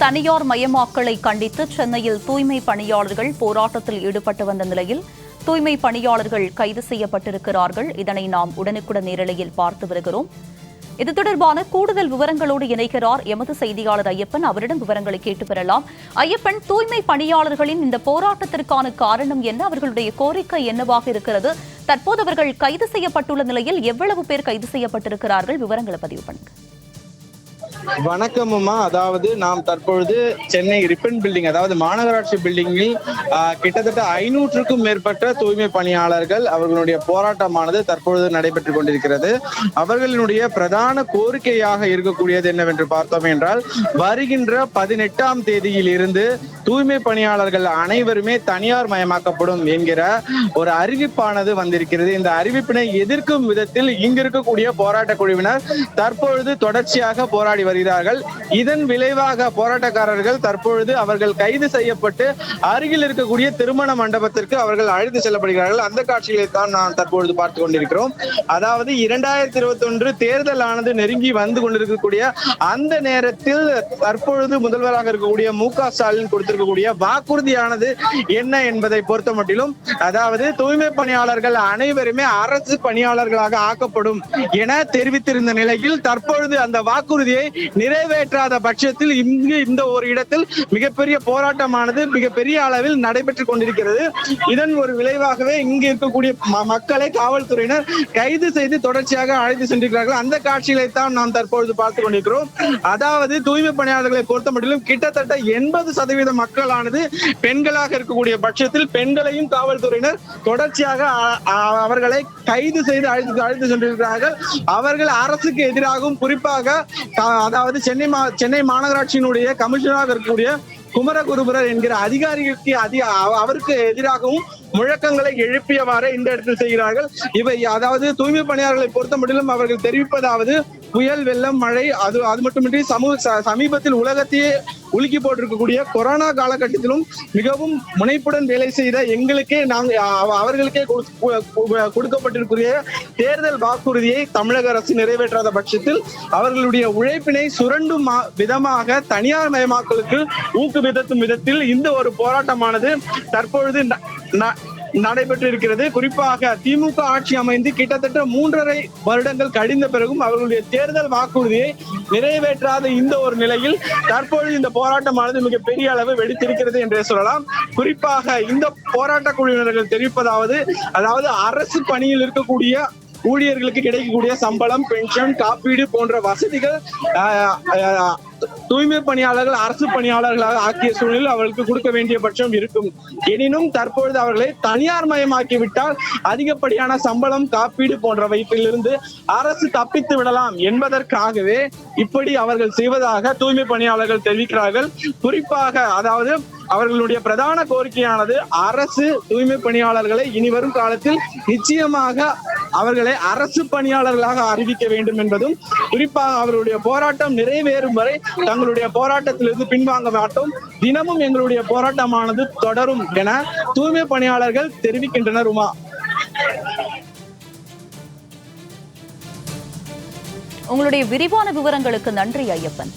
தனியார் மயமாக்கலை கண்டித்து சென்னையில் தூய்மை பணியாளர்கள் போராட்டத்தில் ஈடுபட்டு வந்த நிலையில் தூய்மை பணியாளர்கள் கைது செய்யப்பட்டிருக்கிறார்கள். இதனை நாம் உடனுக்குடன் நேரலையில் பார்த்து வருகிறோம். இது தொடர்பான கூடுதல் விவரங்களோடு இணைக்கிறார் எமது செய்தியாளர் ஐயப்பன். அவரிடம் விவரங்களை கேட்டு பெறலாம். ஐயப்பன் தூய்மை பணியாளர்களின் இந்த போராட்டத்திற்கான காரணம் என்ன? அவர்களுடைய கோரிக்கை என்னவாக இருக்கிறது? தற்போது அவர்கள் கைது செய்யப்பட்டுள்ள நிலையில் எவ்வளவு பேர் கைது செய்யப்பட்டிருக்கிறார்கள்? விவரங்களை பதிவு பண்ணுங்கள் வணக்கம் அம்மா அதாவது நாம் தற்பொழுது சென்னை ரிப்பன் பில்டிங் அதாவது மாநகராட்சி பில்டிங்கில் கிட்டத்தட்ட ஐநூற்றுக்கும் மேற்பட்ட தூய்மை பணியாளர்கள் அவர்களுடைய போராட்டமானது தற்பொழுது நடைபெற்றுக் கொண்டிருக்கிறது. அவர்களினுடைய பிரதான கோரிக்கையாக இருக்கக்கூடியது என்னவென்று பார்த்தோம் என்றால் வருகின்ற பதினெட்டாம் தேதியில் இருந்து தூய்மை பணியாளர்கள் அனைவருமே தனியார் மயமாக்கப்படும் என்கிற ஒரு அறிவிப்பானது வந்திருக்கிறது. இந்த அறிவிப்பினை எதிர்க்கும் விதத்தில் இங்கிருக்கக்கூடிய போராட்ட குழுவினர் தற்பொழுது தொடர்ச்சியாக போராடி வருகிறார்கள். இதன் விளைவாக போராட்டக்காரர்கள் தற்பொழுது அவர்கள் கைது செய்யப்பட்டு அருகில் இருக்கக்கூடிய திருமண மண்டபத்திற்கு அவர்கள் அழைத்து செல்லப்படுகிறார்கள். அந்த காட்சிகளை தான் நான் தற்பொழுது பார்த்து கொண்டிருக்கிறோம். அதாவது இரண்டாயிரத்தி இருபத்தி ஒன்று தேர்தல் ஆனது நெருங்கி வந்து கொண்டிருக்கக்கூடிய அந்த நேரத்தில் தற்பொழுது முதல்வராக இருக்கக்கூடிய மு க ஸ்டாலின் கொடுத்திருக்கக்கூடிய வாக்குறுதியானது என்ன என்பதை பொறுத்த மட்டிலும் அதாவது தூய்மை பணியாளர்கள் அனைவருமே அரசு பணியாளர்களாக ஆக்கப்படும் என தெரிவித்திருந்த நிலையில் தற்பொழுது அந்த வாக்குறுதியை நிறைவேற்றாத பட்சத்தில் இங்கு இந்த ஒரு இடத்தில் மிகப்பெரிய போராட்டமானது மிகப்பெரிய அளவில் நடைபெற்றுக் கொண்டிருக்கிறது. இதன் ஒரு விளைவாகவே இங்கு இருக்கக்கூடிய மக்களை காவல்துறையினர் கைது செய்து தொடர்ச்சியாக அழைத்து சென்றிருக்கிறார்கள். அந்த காட்சிகளை தான் நாம் தற்பொழுது பார்த்துக் கொண்டிருக்கிறோம். அதாவது தூய்மை பணியாளர்களை பொறுத்த மட்டிலும் கிட்டத்தட்ட எண்பது சதவீத மக்களானது பெண்களாக இருக்கக்கூடிய பட்சத்தில் பெண்களையும் காவல்துறையினர் தொடர்ச்சியாக அவர்களை கைது செய்து அழைத்து அழைத்து சென்றிருக்கிறார்கள். அவர்கள் அரசுக்கு எதிராகவும் குறிப்பாக அதாவது சென்னை மா சென்னை மாநகராட்சியினுடைய கமிஷனராக இருக்கக்கூடிய குமரகுருபுரர் என்கிற அதிகாரிக்கு அதிக அவ- அவருக்கு எதிராகவும் முழக்கங்களை எழுப்பியவாறு இந்த இடத்தில் செய்கிறார்கள். இவை அதாவது தூய்மை பணியாளர்களை பொறுத்த முடியலும் அவர்கள் தெரிவிப்பதாவது புயல் வெள்ளம் மழை அது அது மட்டுமின்றி சமூக சமீபத்தில் உலகத்தையே உலுக்கி போட்டிருக்கக்கூடிய கொரோனா காலகட்டத்திலும் மிகவும் முனைப்புடன் வேலை செய்த எங்களுக்கே நாங்கள் அவ- அவர்களுக்கே கொடு- கொ- கொடுக்கப்பட்டிருக்கிற தேர்தல் வாக்குறுதியை தமிழக அரசு நிறைவேற்றாத பட்சத்தில் அவர்களுடைய உழைப்பினை சுரண்டும் மா- விதமாக தனியார் மயமாக்கலுக்கு ஊக்குவித்தும் விதத்தில் இந்த ஒரு போராட்டமானது தற்பொழுது நடைபெற்று இருக்கிறது குறிப்பாக திமுக ஆட்சி அமைந்து கிட்டத்தட்ட மூன்றரை வருடங்கள் கழிந்த பிறகும் அவர்களுடைய தேர்தல் வாக்குறுதியை நிறைவேற்றாத இந்த ஒரு நிலையில் தற்பொழுது இந்த போராட்டமானது மிக பெரிய அளவு வெடித்திருக்கிறது என்றே சொல்லலாம். குறிப்பாக இந்த போராட்ட குழுவினர்கள் தெரிவிப்பதாவது அதாவது அரசு பணியில் இருக்கக்கூடிய ஊழியர்களுக்கு கிடைக்கக்கூடிய சம்பளம் பென்ஷன் காப்பீடு போன்ற வசதிகள் தூய்மை பணியாளர்கள் அரசு பணியாளர்களாக ஆக்கிய சூழலில் அவர்களுக்கு கொடுக்க வேண்டிய பட்சம் இருக்கும். எனினும் தற்பொழுது அவர்களை தனியார் மயமாக்கி விட்டால் அதிகப்படியான சம்பளம் காப்பீடு போன்றவற்றிலிருந்து அரசு தப்பித்து விடலாம் என்பதற்காகவே இப்படி அவர்கள் செய்வதாக தூய்மை பணியாளர்கள் தெரிவிக்கிறார்கள். குறிப்பாக அதாவது அவர்களுடைய பிரதான கோரிக்கையானது அரசு தூய்மை பணியாளர்களை இனி வரும் காலத்தில் நிச்சயமாக அவர்களை அரசு பணியாளர்களாக அறிவிக்க வேண்டும் என்பதும் குறிப்பாக அவர்களுடைய போராட்டம் நிறைவேறும் வரை தங்களுடைய போராட்டத்திலிருந்து பின்வாங்க மாட்டோம். தினமும் எங்களுடைய போராட்டமானது தொடரும் என தூய்மை பணியாளர்கள் தெரிவிக்கின்றனர் உமா. உங்களுடைய விரிவான விவரங்களுக்கு நன்றி ஐயப்பன்.